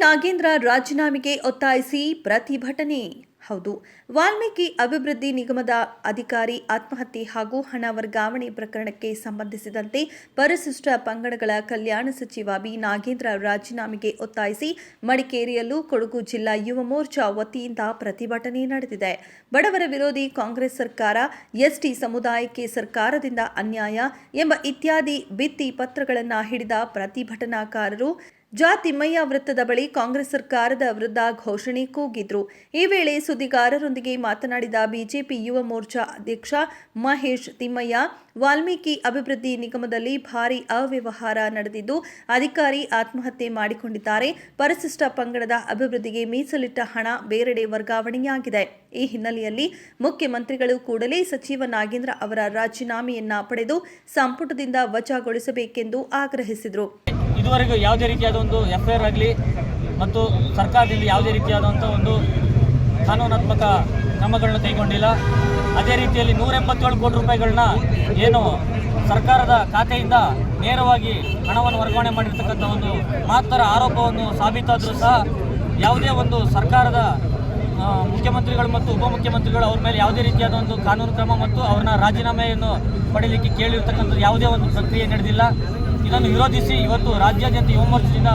ನಾಗೇಂದ್ರ ರಾಜೀನಾಮೆಗೆ ಒತ್ತಾಯಿಸಿ ಪ್ರತಿಭಟನೆ. ಹೌದು, ವಾಲ್ಮೀಕಿ ಅಭಿವೃದ್ಧಿ ನಿಗಮದ ಅಧಿಕಾರಿ ಆತ್ಮಹತ್ಯೆ ಹಾಗೂ ಹಣ ವರ್ಗಾವಣೆ ಪ್ರಕರಣಕ್ಕೆ ಸಂಬಂಧಿಸಿದಂತೆ ಪರಿಶಿಷ್ಟ ಪಂಗಡಗಳ ಕಲ್ಯಾಣ ಸಚಿವ ಬಿ. ನಾಗೇಂದ್ರ ರಾಜೀನಾಮೆಗೆ ಒತ್ತಾಯಿಸಿ ಮಡಿಕೇರಿಯಲ್ಲೂ ಕೊಡಗು ಜಿಲ್ಲಾ ಯುವ ಮೋರ್ಚಾ ವತಿಯಿಂದ ಪ್ರತಿಭಟನೆ ನಡೆದಿದೆ. ಬಡವರ ವಿರೋಧಿ ಕಾಂಗ್ರೆಸ್ ಸರ್ಕಾರ ಎಸ್ಟಿ ಸಮುದಾಯಕ್ಕೆ ಸರ್ಕಾರದಿಂದ ಅನ್ಯಾಯ ಎಂಬ ಇತ್ಯಾದಿ ಭಿತ್ತಿ ಪತ್ರಗಳನ್ನು ಹಿಡಿದ ಪ್ರತಿಭಟನಾಕಾರರು ಜಾತಿಮಯ್ಯ ವೃತ್ತದ ಬಳಿ ಕಾಂಗ್ರೆಸ್ ಸರ್ಕಾರದ ವಿರುದ್ಧ ಘೋಷಣೆ ಕೂಗಿದ್ರು. ಈ ವೇಳೆ ಸುದ್ದಿಗಾರರೊಂದಿಗೆ ಮಾತನಾಡಿದ ಬಿಜೆಪಿ ಯುವ ಮೋರ್ಚಾ ಅಧ್ಯಕ್ಷ ಮಹೇಶ್ ತಿಮ್ಮಯ್ಯ, ವಾಲ್ಮೀಕಿ ಅಭಿವೃದ್ಧಿ ನಿಗಮದಲ್ಲಿ ಭಾರಿ ಅವ್ಯವಹಾರ ನಡೆದಿದ್ದು, ಅಧಿಕಾರಿ ಆತ್ಮಹತ್ಯೆ ಮಾಡಿಕೊಂಡಿದ್ದಾರೆ. ಪರಿಶಿಷ್ಟ ಪಂಗಡದ ಅಭಿವೃದ್ಧಿಗೆ ಮೀಸಲಿಟ್ಟ ಹಣ ಬೇರೆಡೆ ವರ್ಗಾವಣೆಯಾಗಿದೆ. ಈ ಹಿನ್ನೆಲೆಯಲ್ಲಿ ಮುಖ್ಯಮಂತ್ರಿಗಳು ಕೂಡಲೇ ಸಚಿವ ನಾಗೇಂದ್ರ ಅವರ ರಾಜೀನಾಮೆಯನ್ನ ಪಡೆದು ಸಂಪುಟದಿಂದ ವಜಾಗೊಳಿಸಬೇಕೆಂದು ಆಗ್ರಹಿಸಿದರು. ಇದುವರೆಗೂ ಯಾವುದೇ ರೀತಿಯಾದ ಒಂದು ಎಫ್ ಐ ಆರ್ ಆಗಲಿ ಮತ್ತು ಸರ್ಕಾರದಿಂದ ಯಾವುದೇ ರೀತಿಯಾದಂಥ ಒಂದು ಕಾನೂನಾತ್ಮಕ ಕ್ರಮಗಳನ್ನ ಕೈಗೊಂಡಿಲ್ಲ. ಅದೇ ರೀತಿಯಲ್ಲಿ ನೂರ ಎಂಬತ್ತೇಳು ಕೋಟಿ ರೂಪಾಯಿಗಳನ್ನ ಏನು ಸರ್ಕಾರದ ಖಾತೆಯಿಂದ ನೇರವಾಗಿ ಹಣವನ್ನು ವರ್ಗಾವಣೆ ಮಾಡಿರ್ತಕ್ಕಂಥ ಒಂದು ಮಹತ್ತರ ಆರೋಪವನ್ನು ಸಾಬೀತಾದರೂ ಸಹ ಯಾವುದೇ ಒಂದು ಸರ್ಕಾರದ ಮುಖ್ಯಮಂತ್ರಿಗಳು ಮತ್ತು ಉಪಮುಖ್ಯಮಂತ್ರಿಗಳು ಅವ್ರ ಮೇಲೆ ಯಾವುದೇ ರೀತಿಯಾದ ಒಂದು ಕಾನೂನು ಕ್ರಮ ಮತ್ತು ಅವ್ರನ್ನ ರಾಜೀನಾಮೆಯನ್ನು ಪಡೆಯಲಿಕ್ಕೆ ಕೇಳಿರ್ತಕ್ಕಂಥ ಯಾವುದೇ ಒಂದು ಪ್ರಕ್ರಿಯೆ ನಡೆದಿಲ್ಲ. ಇದನ್ನು ವಿರೋಧಿಸಿ ಇವತ್ತು ರಾಜ್ಯಾದ್ಯಂತ ಯುವ ಮೋರ್ಚಾದಿಂದ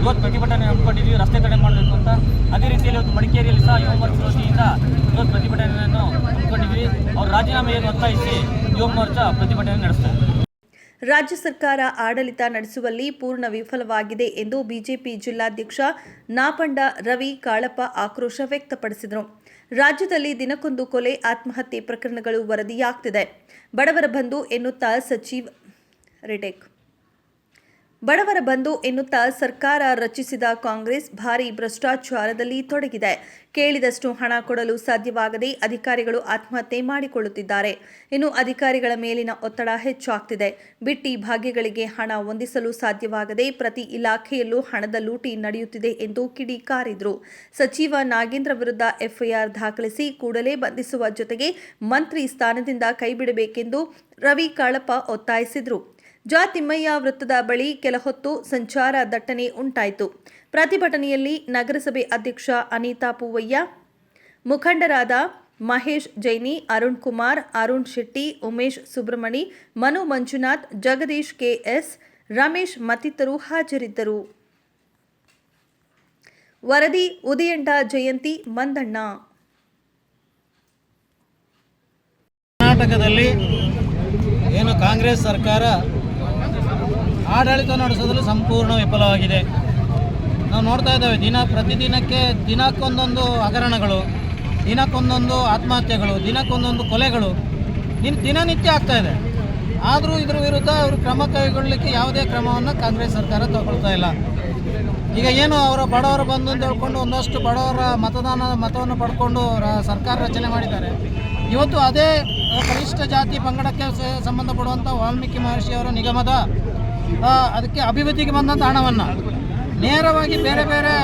ಇವತ್ತು ಪ್ರತಿಭಟನೆ ಹಮ್ಮಿಕೊಂಡಿದ್ವಿ ರಸ್ತೆ ತಡೆ ಮಾಡಬೇಕು ಅಂತ ಅದೇ ರೀತಿಯಲ್ಲಿ ಇವತ್ತು ಮಡಿಕೇರಿಯಲ್ಲಿ ಸಹ ಯುವ ಮೋರ್ಚಾ ವತಿಯಿಂದ ಇವತ್ತು ಪ್ರತಿಭಟನೆಯನ್ನು ಹಮ್ಮಿಕೊಂಡಿದ್ವಿ ಅವರು ರಾಜೀನಾಮೆಯನ್ನು ಒತ್ತಾಯಿಸಿ ಯುವ ಮೋರ್ಚಾ ಪ್ರತಿಭಟನೆ ನಡೆಸ್ತಾರೆ. ರಾಜ್ಯ ಸರ್ಕಾರ ಆಡಳಿತ ನಡೆಸುವಲ್ಲಿ ಪೂರ್ಣ ವಿಫಲವಾಗಿದೆ ಎಂದು ಬಿಜೆಪಿ ಜಿಲ್ಲಾಧ್ಯಕ್ಷ ನಾಪಂಡ ರವಿ ಕಾಳಪ್ಪ ಆಕ್ರೋಶ ವ್ಯಕ್ತಪಡಿಸಿದರು. ರಾಜ್ಯದಲ್ಲಿ ದಿನಕ್ಕೊಂದು ಕೊಲೆ, ಆತ್ಮಹತ್ಯೆ ಪ್ರಕರಣಗಳು ವರದಿಯಾಗ್ತಿದೆ. ಬಡವರ ಬಂಧು ಎನ್ನುತ್ತಾ ಸಚಿವ ರಿಟೇಕ್. ಬಡವರ ಬಂಧು ಎನ್ನುತ್ತಾ ಸರ್ಕಾರ ರಚಿಸಿದ ಕಾಂಗ್ರೆಸ್ ಭಾರಿ ಭ್ರಷ್ಟಾಚಾರದಲ್ಲಿ ತೊಡಗಿದೆ. ಕೇಳಿದಷ್ಟು ಹಣ ಕೊಡಲು ಸಾಧ್ಯವಾಗದೆ ಅಧಿಕಾರಿಗಳು ಆತ್ಮಹತ್ಯೆ ಮಾಡಿಕೊಳ್ಳುತ್ತಿದ್ದಾರೆ. ಇನ್ನು ಅಧಿಕಾರಿಗಳ ಮೇಲಿನ ಒತ್ತಡ ಹೆಚ್ಚಾಗ್ತಿದೆ. ಬಿಟ್ಟಿ ಭಾಗ್ಯಗಳಿಗೆ ಹಣ ಹೊಂದಿಸಲು ಸಾಧ್ಯವಾಗದೆ ಪ್ರತಿ ಇಲಾಖೆಯಲ್ಲೂ ಹಣದ ಲೂಟಿ ನಡೆಯುತ್ತಿದೆ ಎಂದು ಕಿಡಿಕಾರಿದ್ರು. ಸಚಿವ ನಾಗೇಂದ್ರ ವಿರುದ್ಧ ಎಫ್ಐಆರ್ ದಾಖಲಿಸಿ ಕೂಡಲೇ ಬಂಧಿಸುವ ಜೊತೆಗೆ ಮಂತ್ರಿ ಸ್ಥಾನದಿಂದ ಕೈಬಿಡಬೇಕೆಂದು ರವಿ ಕಾಳಪ್ಪ ಒತ್ತಾಯಿಸಿದರು. ಜಾತಿಮ್ಮಯ್ಯ ವೃತ್ತದ ಬಳಿ ಕೆಲಹೊತ್ತು ಸಂಚಾರ ದಟ್ಟಣೆ ಉಂಟಾಯಿತು. ಪ್ರತಿಭಟನೆಯಲ್ಲಿ ನಗರಸಭೆ ಅಧ್ಯಕ್ಷ ಅನಿತಾ ಪೂವಯ್ಯ, ಮುಖಂಡರಾದ ಮಹೇಶ್ ಜೈನಿ, ಅರುಣ್ ಕುಮಾರ್, ಅರುಣ್ ಶೆಟ್ಟಿ, ಉಮೇಶ್ ಸುಬ್ರಮಣಿ ಮನು ಮಂಜುನಾಥ್, ಜಗದೀಶ್ ಕೆಎಸ್ ರಮೇಶ್ ಮತ್ತಿತರರು ಹಾಜರಿದ್ದರು. ವರದಿ ಉದಯಂಡ ಜಯಂತಿ, ಮಂದಣ್ಣ. ಕರ್ನಾಟಕದಲ್ಲಿ ಏನು ಕಾಂಗ್ರೆಸ್ ಸರ್ಕಾರ ಆಡಳಿತ ನಡೆಸೋದ್ರಲ್ಲಿ ಸಂಪೂರ್ಣ ವಿಫಲವಾಗಿದೆ. ನಾವು ನೋಡ್ತಾ ಇದ್ದೇವೆ, ದಿನ ಪ್ರತಿದಿನಕ್ಕೆ ದಿನಕ್ಕೊಂದೊಂದು ಹಗರಣಗಳು, ದಿನಕ್ಕೊಂದೊಂದು ಆತ್ಮಹತ್ಯೆಗಳು, ದಿನಕ್ಕೊಂದೊಂದು ಕೊಲೆಗಳು ದಿನ ದಿನನಿತ್ಯ ಆಗ್ತಾ ಇದೆ. ಆದರೂ ಇದ್ರ ವಿರುದ್ಧ ಅವರು ಕ್ರಮ ಕೈಗೊಳ್ಳಲಿಕ್ಕೆ ಯಾವುದೇ ಕ್ರಮವನ್ನು ಕಾಂಗ್ರೆಸ್ ಸರ್ಕಾರ ತಗೊಳ್ತಾ ಇಲ್ಲ. ಈಗ ಏನು ಅವರ ಬಡವರು ಬಂದು ಅಂತ ಹೇಳ್ಕೊಂಡು ಒಂದಷ್ಟು ಬಡವರ ಮತದಾನ ಮತವನ್ನು ಪಡ್ಕೊಂಡು ಸರ್ಕಾರ ರಚನೆ ಮಾಡಿದ್ದಾರೆ. ಇವತ್ತು ಅದೇ ಪರಿಷ್ಠ ಜಾತಿ ಪಂಗಡಕ್ಕೆ ಸಂಬಂಧಪಡುವಂಥ ವಾಲ್ಮೀಕಿ ಮಹರ್ಷಿಯವರ ನಿಗಮದ ಅದಕ್ಕೆ ಅಭಿವೃದ್ಧಿಗೆ ಬಂದಂಥ ಹಣವನ್ನು. ನೇರವಾಗಿ ಬೇರೆ ಬೇರೆ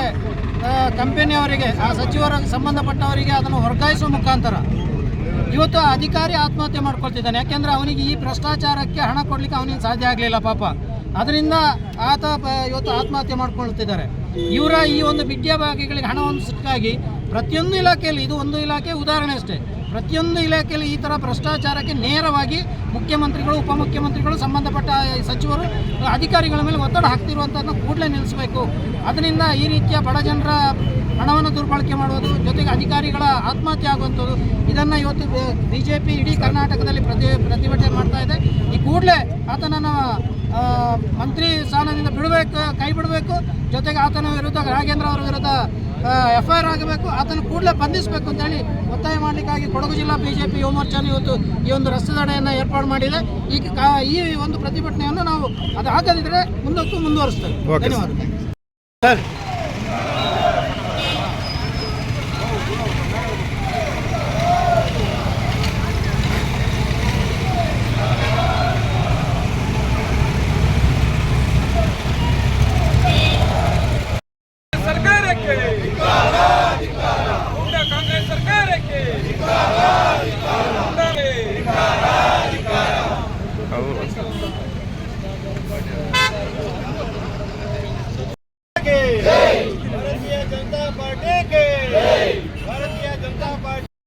ಕಂಪನಿಯವರಿಗೆ, ಆ ಸಚಿವರ ಸಂಬಂಧಪಟ್ಟವರಿಗೆ ಅದನ್ನು ವರ್ಗಾಯಿಸುವ ಮುಖಾಂತರ ಇವತ್ತು ಅಧಿಕಾರಿ ಆತ್ಮಹತ್ಯೆ ಮಾಡ್ಕೊಳ್ತಿದ್ದಾನೆ. ಯಾಕೆಂದ್ರೆ ಅವನಿಗೆ ಈ ಭ್ರಷ್ಟಾಚಾರಕ್ಕೆ ಹಣ ಕೊಡ್ಲಿಕ್ಕೆ ಅವನಿಗೆ ಸಾಧ್ಯ ಆಗಲಿಲ್ಲ ಪಾಪ. ಅದರಿಂದ ಆತ ಇವತ್ತು ಆತ್ಮಹತ್ಯೆ ಮಾಡ್ಕೊಳ್ತಿದ್ದಾರೆ. ಇವರ ಈ ಒಂದು ವಿದ್ಯಾ ಭಾಗಿಗಳಿಗೆ ಹಣವನ್ನು ಸಿಕ್ಕಾಗಿ ಪ್ರತಿಯೊಂದು ಇಲಾಖೆಯಲ್ಲಿ, ಇದು ಒಂದು ಇಲಾಖೆ ಉದಾಹರಣೆ ಅಷ್ಟೇ. ಪ್ರತಿಯೊಂದು ಇಲಾಖೆಯಲ್ಲಿ ಈ ಥರ ಭ್ರಷ್ಟಾಚಾರಕ್ಕೆ ನೇರವಾಗಿ ಮುಖ್ಯಮಂತ್ರಿಗಳು, ಉಪಮುಖ್ಯಮಂತ್ರಿಗಳು, ಸಂಬಂಧಪಟ್ಟ ಸಚಿವರು, ಅಧಿಕಾರಿಗಳ ಮೇಲೆ ಒತ್ತಡ ಹಾಕ್ತಿರುವಂಥದ್ದನ್ನು ಕೂಡಲೇ ನಿಲ್ಲಿಸಬೇಕು. ಅದರಿಂದ ಈ ರೀತಿಯ ಬಡ ಜನರ ಹಣವನ್ನು ದುರ್ಬಳಕೆ ಮಾಡುವುದು, ಜೊತೆಗೆ ಅಧಿಕಾರಿಗಳ ಆತ್ಮಹತ್ಯೆ ಆಗುವಂಥದ್ದು, ಇದನ್ನು ಇವತ್ತು ಬಿ ಜೆ ಪಿ ಇಡೀ ಕರ್ನಾಟಕದಲ್ಲಿ ಪ್ರತಿ, ಪ್ರತಿಭಟನೆ ಮಾಡ್ತಾ ಇದೆ. ಈ ಕೂಡಲೇ ಆತನನ್ನು ಮಂತ್ರಿ ಸ್ಥಾನದಿಂದ ಬಿಡಬೇಕು, ಕೈ ಬಿಡಬೇಕು. ಜೊತೆಗೆ ಆತನ ವಿರುದ್ಧ ರಾಘೇಂದ್ರ ಅವರ ವಿರುದ್ಧ ಎಫ್ ಆಗಬೇಕು ಅದನ್ನು ಕೂಡಲೇ ಬಂಧಿಸಬೇಕು ಅಂತೇಳಿ ಒತ್ತಾಯ ಮಾಡಲಿಕ್ಕಾಗಿ ಕೊಡಗು ಜಿಲ್ಲಾ ಬಿಜೆಪಿ ಯುವ ಮೋರ್ಚಾನು ಇವತ್ತು ಈ ಒಂದು ರಸ್ತೆ ತಡೆಯನ್ನು ಏರ್ಪಾಡು ಮಾಡಿದೆ. ಈಗ ಈ ಒಂದು ಪ್ರತಿಭಟನೆಯನ್ನು ನಾವು ಅದು ಆಗದಿದ್ರೆ ಮುಂದಕ್ಕೂ ಮುಂದುವರಿಸ್ತೇವೆ. ಧನ್ಯವಾದ ಸರ್ America!